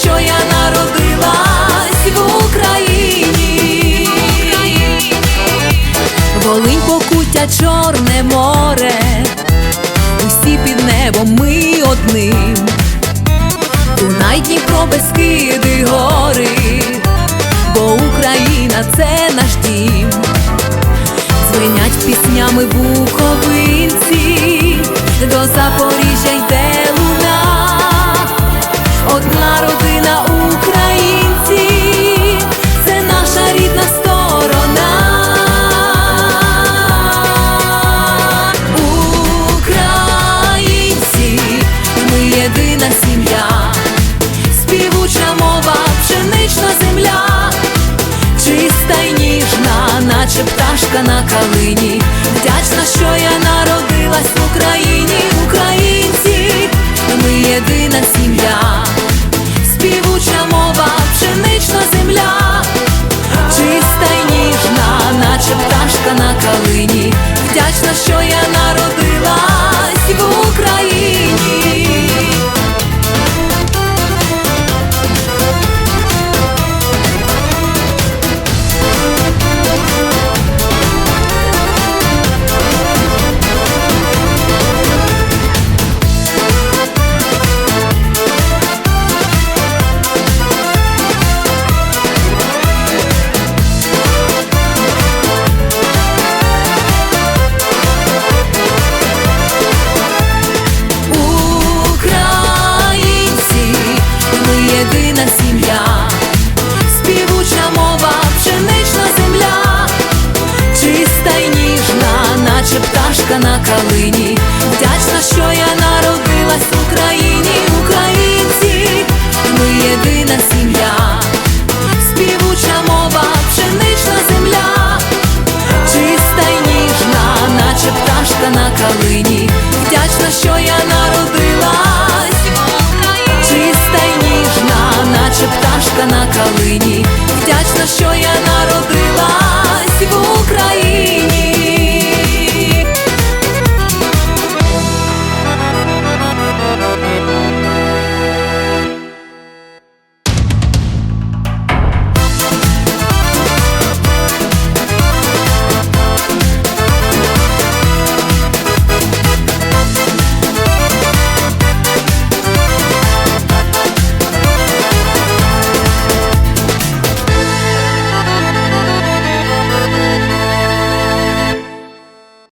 що я народилась в Україні. Волинь покуття, чорне море, усі під небом ми одним. Дунай, Дніпро, Бескиди, гори, бо Україна це наш дім. Дзвенять піснями буковинці, до Запоріжжя калині. Вдячна, що я народилась в Україні, українці, ми єдина сім'я, на калині.